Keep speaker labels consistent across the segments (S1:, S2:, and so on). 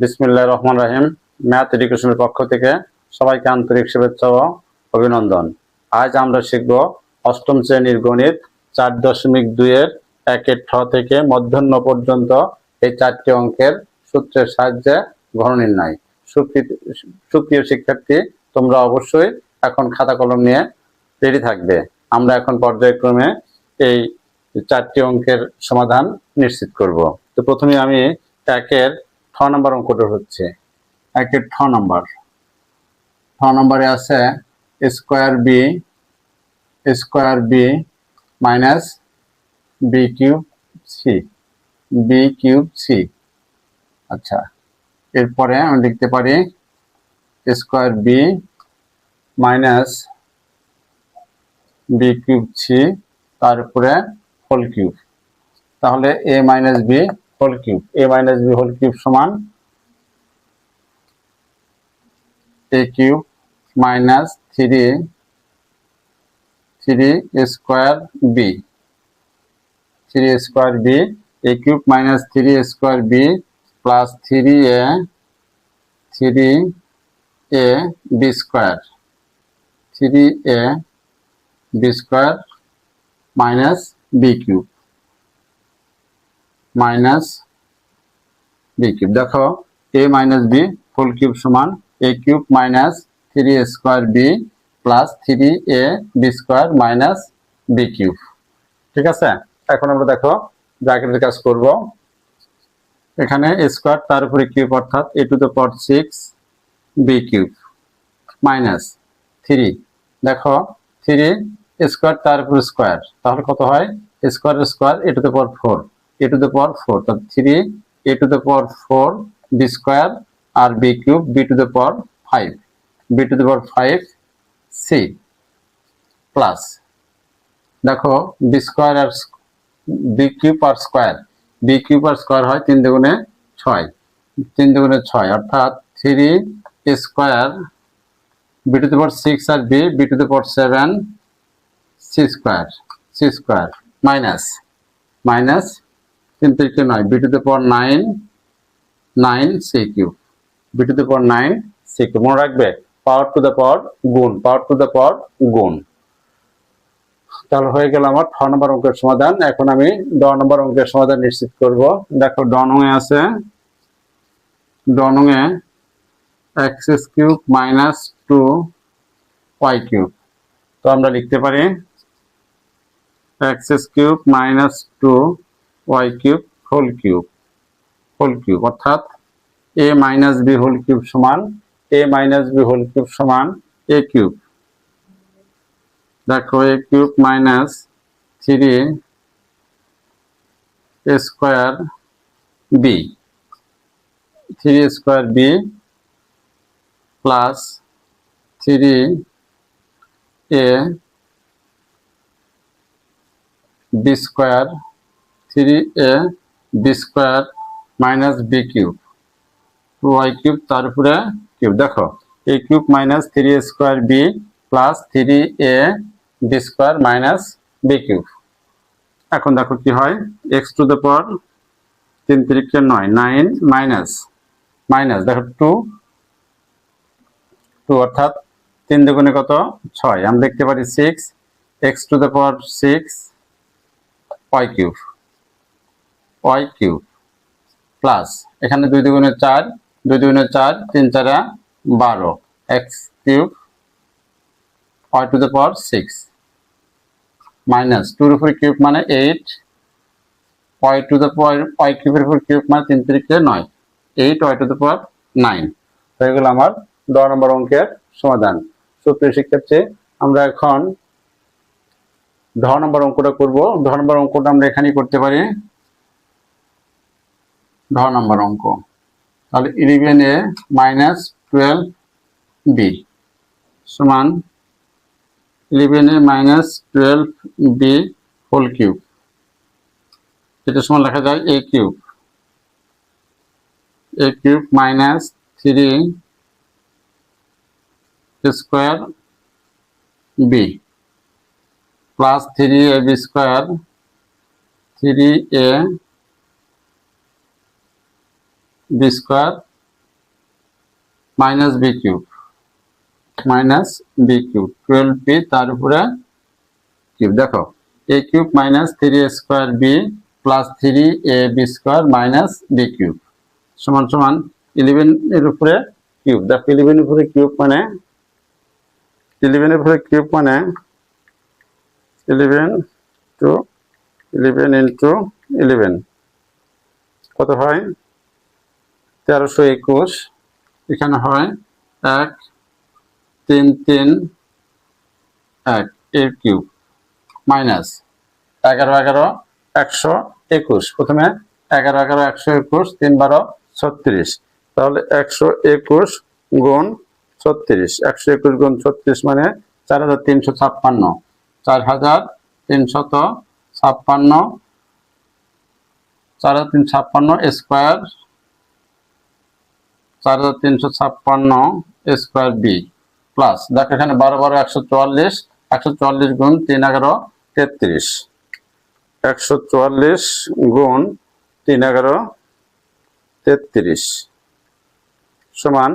S1: বিসমিল্লাহ রহমান রাহিম। ম্যাথ এডুকেশনের পক্ষ থেকে সবাইকে আন্তরিক শুভেচ্ছা ও অভিনন্দন। আজ আমরা শিখব অষ্টম শ্রেণির গণিত চার দশমিক দুইয়ের একের ঠ থেকে মধ্যাহ্ন পর্যন্ত এই চারটি অঙ্কের সূত্রের সাহায্যে ঘন নির্ণয়। সুপ্রিয় শিক্ষার্থী, তোমরা অবশ্যই এখন খাতা কলম নিয়ে রেডি থাকবে। আমরা এখন পর্যায়ক্রমে এই চারটি অঙ্কের সমাধান নিশ্চিত করব। তো প্রথমে আমি একের নম্বর অঙ্কটা হচ্ছে। একের ঠ নম্বর। ঠ নম্বরে আছে square b square b minus b cube c, b cube c. আচ্ছা এরপরে আমি লিখতে পারি square b minus b cube c, তার উপরে হোল কিউব। তাহলে a minus b whole cube a minus b whole cube সমান a cube minus three three square b three square b a cube minus three square b plus three a three a b square three a b square minus b cube minus b cube দেখো a minus b full cube সমান a cube minus three square b plus three a b square minus b cube ঠিক আছে? এখন আমরা দেখো ব্র্যাকেটের কাজ করব। এখানে স্কোয়ার তার উপরে কিউব অর্থাৎ a to the power six b cube minus three দেখো থ্রি স্কোয়ার তার উপর স্কোয়ার তাহলে কত হয়? Square square a to the power four a to the power four তাহলে three a to the power four b square R b cube b to the power five b to the power five c plus দেখো B square আর B cube আর square B cube আর square হয় তিন দুগুণে ছয়, তিন দুগুণে ছয়, অর্থাৎ three square b to the power six R b b to the power seven c square c square minus minus তিন তিরিকে নয় b to the power nine nine c cube b to the power nine c cube মনে রাখবে পাওয়ার two the পাওয়ার গুণ পাওয়ার two the পাওয়ার গুণ। তাহলে হয়ে গেল আমার ছ নম্বর অঙ্কের সমাধান। এখন আমি ড নম্বর অঙ্কের সমাধান নিশ্চিত করব। দেখো ড নঙে আছে ড নঙে X cube minus two Y cube তো আমরা লিখতে পারি X cube minus two Y cube whole cube whole cube অর্থাৎ A minus B whole cube সমান A minus B whole cube সমান এ কিউব দেখো A cube minus three square B three square B plus three A B square three A B square minus B cube Y cube তার উপরে cube দেখো A cube minus three a square b plus three a b square minus b cube এখন দেখো কি হয় x to the পাওয়ার তিন তিরিকে নয় নাইন মাইনাস মাইনাস দেখো টু টু অর্থাৎ তিন দুগুণে কত? ছয়। আমরা দেখতে পারি six x to the power six y cube y cube plus এখানে দুই দুগুণে চার, দুই দুগুণে চার, তিন চারা বারো x cube y to the power six minus টুর উপর কিউব মানে eight y to the power y কিউবের উপর কিউব মানে তিন তিরিকে নয় eight y to the power nine হয়ে গেল আমার দ নম্বর অঙ্কের সমাধান। সুপ্রিয় শিক্ষার্থী, আমরা এখন ঢ নম্বর অঙ্কটা করব। ঢ নম্বর অঙ্কটা আমরা এখানেই করতে পারি। ঢ নম্বর অঙ্ক। তাহলে eleven a minus twelve b সমান eleven a minus twelve b whole cube এটা সমান লেখা যায় a cube a cube minus three square b plus three a b square three a b square minus b cube minus b cube twelve b তার উপরে cube দেখো a cube minus three square b plus three a b square minus b cube সমান সমান eleven এর উপরে cube দেখো eleven এর উপরে কিউব মানে ইলেভেন এর উপরে কিউব মানে eleven to eleven into eleven কত হয়? তেরোশো একুশ। এখানে হয় এক, তিন তিন, এক, এর কিউব, মাইনাস এগারো এগারো, একশো একুশ। প্রথমে এগারো এগারো, একশো একুশ, তিন, বারো, ছত্রিশ। তাহলে একশো একুশ গুণ ছত্রিশ। একশো একুশ গুণ ছত্রিশ মানে চার হাজার তিনশো ছাপ্পান্ন। চার হাজার তিনশত ছাপ্পান্ন। চার হাজার তিনশো ছাপ্পান্ন স্কোয়ার চার হাজার তিনশো ছাপ্পান্ন স্কোয়ার বি প্লাস। দেখো, এখানে বারো বারো একশো চুয়াল্লিশ একশো চুয়াল্লিশ গুণ তিন এগারো তেত্রিশ। একশো চুয়াল্লিশ গুণ তিন এগারো তেত্রিশ সমান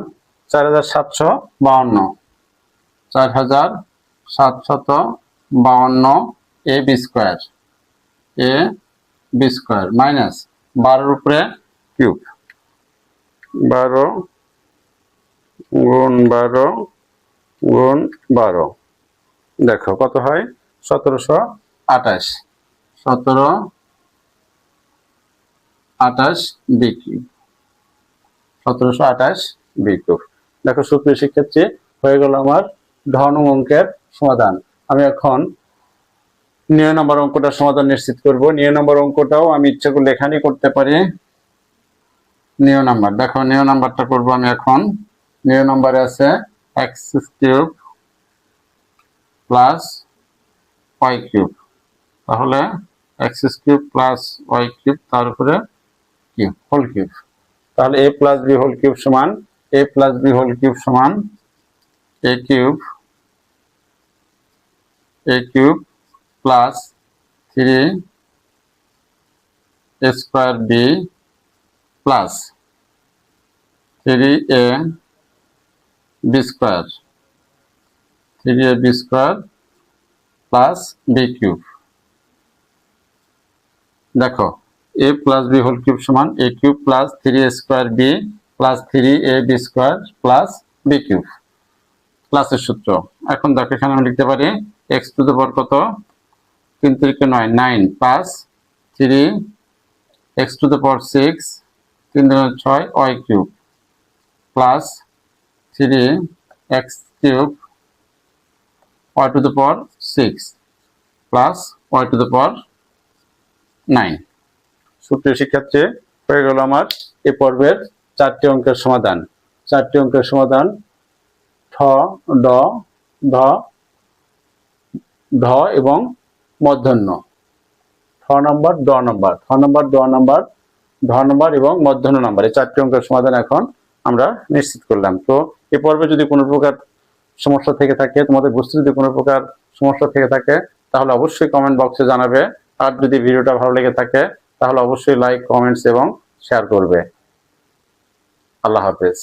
S1: চার হাজার সাতশো বাউন্ন। চার হাজার সাতশত বাউন্ন a b square, a b square minus বারোর উপরে কিউব। বারো গুণ বারো গুণ বারো। দেখো কত হয়? সতেরোশো আঠাশ। সতেরো আঠাশ বিক্রি। সতেরোশো আঠাশ বিক্রি। দেখো সুপ্রিয় শিক্ষার্থী, হয়ে গেল আমার ধন অঙ্কের সমাধান। আমি এখন নিয় নম্বর অঙ্কটা সমাধান নিশ্চিত করব। নিয় নম্বর অঙ্কটাও আমি ইচ্ছা করলে এখানেই করতে পারি। নিয় নাম্বার। দেখো, নিউ নাম্বারটা করব আমি এখন। নিউ নাম্বারে আছে x cube plus y cube তাহলে x cube plus y cube তার উপরে কিউব হোল কিউব তাহলে a plus b whole cube সমান a plus b whole cube সমান a cube a cube plus three square b plus three a b square three a b square plus b cube দেখো a plus b whole cube সমান a cube plus three a square b plus three a b square plus b cube প্লাসের সূত্র। এখন দেখো, এখানে আমি লিখতে পারি এক্স টু দ্য পাওয়ার কত? তিন তিরিকে নয় nine plus three x to the power six তিন দুগুণে ছয় y cube plus three x cube y to the power six plus y to the power nine সুপ্রিয় শিক্ষার্থী, হয়ে গেল আমার এ পর্বের চারটি অঙ্কের সমাধান। চারটি অঙ্কের সমাধান ঠ, ড, ধ ধ এবং মধ্যাহ্ন। ঠ নম্বর, ড নম্বর। ঠ নম্বর, ড নম্বর ধ নম্বর এবং মধ্যাহ্ন নম্বর, এই চারটি অঙ্কের সমাধান এখন আমরা নিশ্চিত করলাম। তো এ পর্বে যদি কোনো প্রকার সমস্যা থেকে থাকে, তোমাদের বুঝতে যদি কোনো প্রকার সমস্যা থেকে থাকে, তাহলে অবশ্যই কমেন্ট বক্সে জানাবে। আর যদি ভিডিওটা ভালো লেগে থাকে, তাহলে অবশ্যই লাইক কমেন্টস এবং শেয়ার করবে। আল্লাহ হাফেজ।